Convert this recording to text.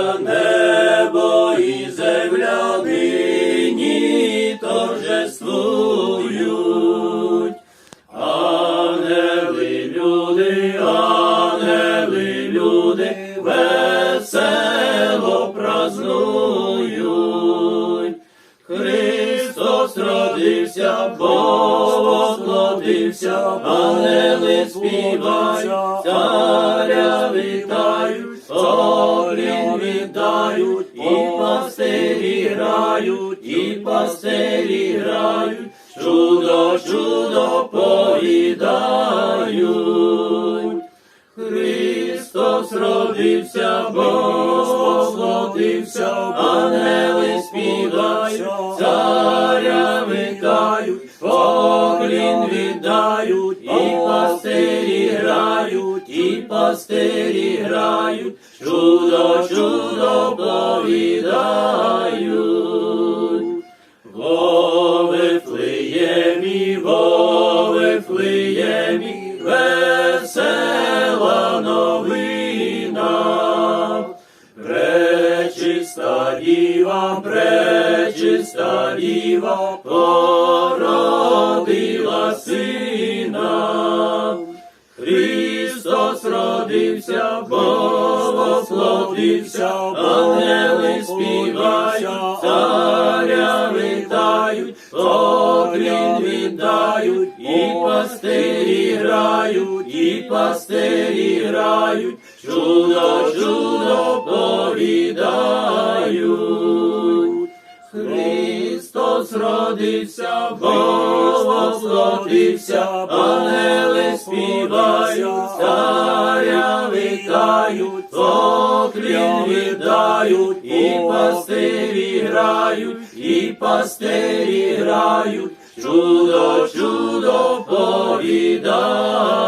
Радуються небо і земля нині торжествують. Ангели, люди, ангели, люди, весело празнують. Христос родився, Бог воплотився, ангели співають, царя вітають, Орін віддають, і пастирі грають, і пастирі грають, чудо, чудо поїдають. Христос родився, Бог воплотився, ангели співають, царя вітають, поклін віддають, і пастирі грають, і пастирі грають, чудо, чудо повідають. Во Вифлеємі, во Вифлеємі, весела новина. Пречиста діва, пречиста діва, породила сина. Родився, Бог воплотився, ангели співають, царя вітають, поклін віддають, і пастирі грають, і пастирі грають, чудо, чудо повідають. Христос родився, Бог воплотився, ангели співають, царя вітають, поклін віддають, і пастирі грають, і пастирі грають, чудо, чудо повідають.